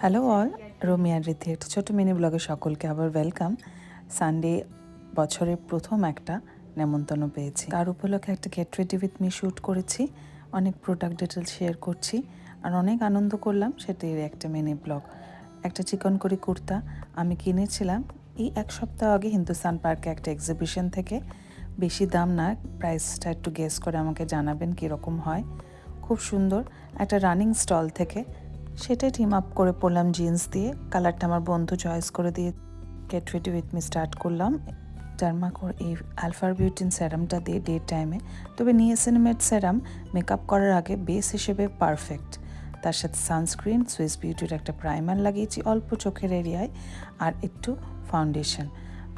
Hello all Romi আর রীতি একটা ছোটো মিনি ব্লগে সকলকে আবার ওয়েলকাম সানডে বছরের প্রথম একটা নেমন্তন্ন পেয়েছি। তার উপলক্ষে একটা get ready with me shoot করেছি অনেক প্রোডাক্ট ডিটেলস শেয়ার করছি আর অনেক আনন্দ করলাম সেটির একটা মিনি ব্লগ একটা চিকন করি কুর্তা আমি কিনেছিলাম এই এক সপ্তাহ আগে হিন্দুস্তান পার্কে একটা এক্সিবিশন থেকে বেশি দাম না প্রাইসটা একটু গেস করে আমাকে জানাবেন কীরকম হয়। খুব সুন্দর একটা রানিং স্টল থেকে সেটাই টিম আপ করে পড়লাম জিন্স দিয়ে। কালারটা আমার বন্ধু চয়েস করে দিয়ে get ready with me start করলাম। ডার্মাকোর এই আলফার বিউটিন স্যারামটা দিয়ে ডে টাইমে তবে নিয়েসিনেমেট স্যারাম মেকআপ করার আগে বেস হিসেবে পারফেক্ট তার সাথে সানস্ক্রিন সুইস বিউটির একটা প্রাইমার লাগিয়েছি অল্প চোখের এরিয়ায় আর একটু ফাউন্ডেশন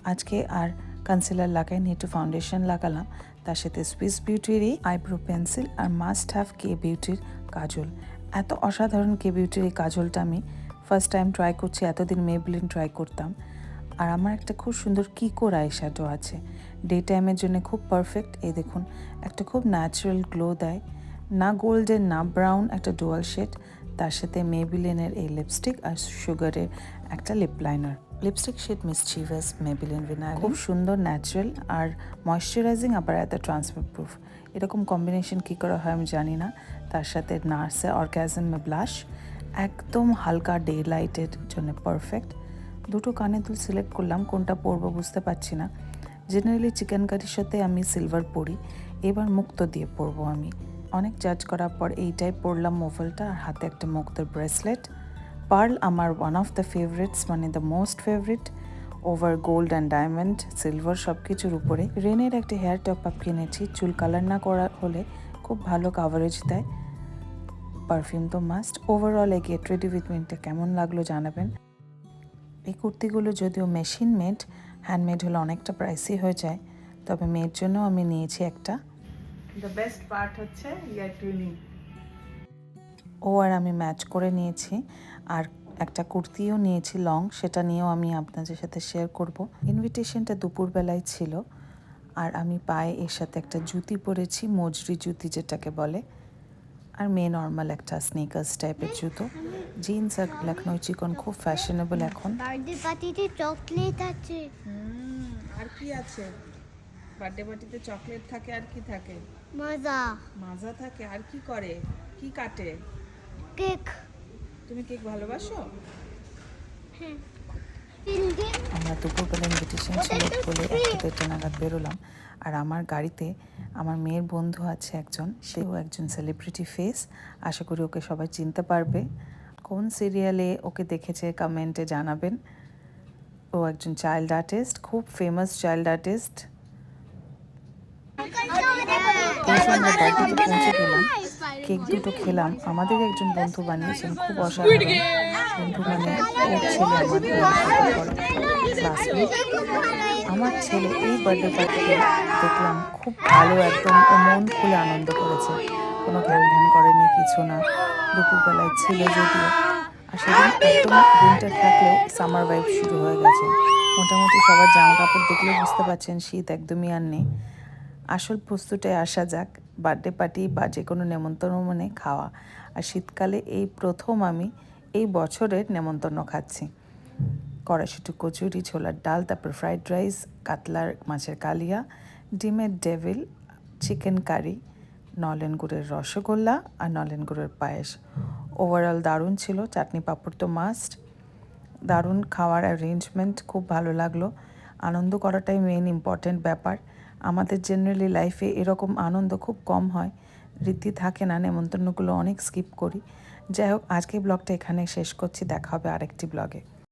আজকে আর কনসিলার লাগাইনি, একটু ফাউন্ডেশন লাগালাম। তার সাথে সুইস বিউটিরই আইব্রো পেন্সিল আর মাস্ট হ্যাভ কে বিউটির কাজল। এত অসাধারণ কে বিউটির এই কাজলটা আমি ফার্স্ট টাইম ট্রাই করছি, এতদিন মেবলিন ট্রাই করতাম। আর আমার একটা খুব সুন্দর কিকোর আই শ্যাডো আছে। ডে টাইমের জন্য খুব পারফেক্ট এই দেখুন, একটা খুব ন্যাচারাল গ্লো দেয়। না গোল্ডেন না ব্রাউন একটা ডুয়াল শেড তার সাথে মেবিলিনের এই লিপস্টিক আর সুগারের একটা lip liner lipstick shade mischievous Maybelline vinyl খুব সুন্দর ন্যাচারাল আর ময়শ্চারাইজিং আবার এত ট্রান্সফার প্রুফ এরকম কম্বিনেশন কী করা হয় আমি জানি না। তার সাথে নার্সে অর্গ্যাজম ব্লাশ একদম হালকা ডে লাইটের জন্য পারফেক্ট দুটো কানে দুল সিলেক্ট করলাম, কোনটা পরবো বুঝতে পারছি না। জেনারেলি চিকেন কারির সাথে আমি সিলভার পরি, এবার মুক্ত দিয়ে পরবো আমি। অনেক জাজ করার পর এইটাই পরলাম মোভেলটা আর হাতে একটা মুক্তোর ব্রেসলেট পার্ল আমার ওয়ান অফ দ্য ফেভারিটস মানে the most favourite over gold and diamond silver সব কিছুর উপরে। রেনের একটা হেয়ার টপ আপ কিনেছি। চুল কালার না করা হলে খুব ভালো কাভারেজ দেয়। পারফিউম তো মাস্ট ওভারঅল এই গেট রেডি উইথ মিনটা কেমন লাগল জানাবেন। এই কুর্তিগুলো যদিও মেশিন মেড হ্যান্ডমেড হলে অনেকটা প্রাইসই হয়ে যায়। তবে মেয়ের জন্য আমি নিয়েছি একটা। দ্য বেস্ট পার্ট হচ্ছে ইয়ার টুইনিং ও আর আমি ম্যাচ করে নিয়েছি। আর একটা কুর্তিও নিয়েছি লং সেটা নিয়েও আমি আপনাদের সাথে শেয়ার করব। ইনভিটেশনটা দুপুরবেলায় ছিল আর আমি পায়ে এর সাথে একটা জুতি পরেছি মজরি জুতি যেটাকে বলে আর মেয়ে নর্মাল একটা স্নিকার্স টাইপের জুতো। জিন্স আর লখনৌ চিকন খুব ফ্যাশনেবল এখন। বার্থডে পার্টিতে চকলেট আছে। আর কি আছে? বার্থডে পার্টিতে চকলেট থাকে আর কি থাকে? মজা মাজা থাকে আর কি করে? কি কাটে? কেক তুমি কেক ভালোবাসো? তিনটে আমরা দুপুরবেলা ইনভিটেশন ছিল বলে একটা দেড়টা নাগাদ বেরোলাম। আর আমার গাড়িতে আমার মেয়ের বন্ধু আছে একজন সেও একজন সেলিব্রিটি ফেস আশা করি ওকে সবাই চিনতে পারবে। কোন সিরিয়ালে ওকে দেখেছে কমেন্টে জানাবেন। ও একজন চাইল্ড আর্টিস্ট খুব ফেমাস চাইল্ড আর্টিস্ট এই যে আমরা পৌঁছে গেলাম। কেক দুটো খেলাম। আমাদের একজন বন্ধু বানিয়েছেন খুব অসাধারণ। বন্ধু মানে আমার ছেলে এই বার্থডে পার্টিতে দেখলাম খুব ভালো একদম ও মন খুলে আনন্দ করেছে। কোনো ঘ্যান ঘ্যান করেনি কিছু না। দুপুরবেলায় ছিল যদিও আর সেদিন একদম উইন্টার থাকলেও সামার ভাইব শুরু হয়ে গেছে। মোটামুটি সবার জামা কাপড় দেখলে বুঝতে পারছেন শীত একদমই আর নেই। আসল প্রস্তুটায় আসা যাক, বার্থডে পার্টি বা যে কোনো নেমন্তন্ন মানে খাওয়া। আর শীতকালে এই প্রথম আমি এই বছরের নেমন্তন্ন খাচ্ছি। কড়াইশুটি, কচুরি, ছোলার ডাল, তারপর ফ্রাইড রাইস, কাতলার মাছের কালিয়া, ডিমের ডেভিল, চিকেন কারি, নলেন গুড়ের রসগোল্লা আর নলেন গুড়ের পায়েস। ওভারঅল দারুণ ছিল, চাটনি পাঁপড় তো মাস্ট দারুণ খাওয়ার অ্যারেঞ্জমেন্ট খুব ভালো লাগল। আনন্দ করাটাই মেন ইম্পর্ট্যান্ট ব্যাপার। আমাদের জেনারেলি লাইফে এরকম আনন্দ খুব কম হয়। রীতি থাকে না, নেমন্তন্নগুলো অনেক স্কিপ করি। যাই হোক আজকে ব্লগটা এখানে শেষ করছি, দেখা হবে আরেকটি ব্লগে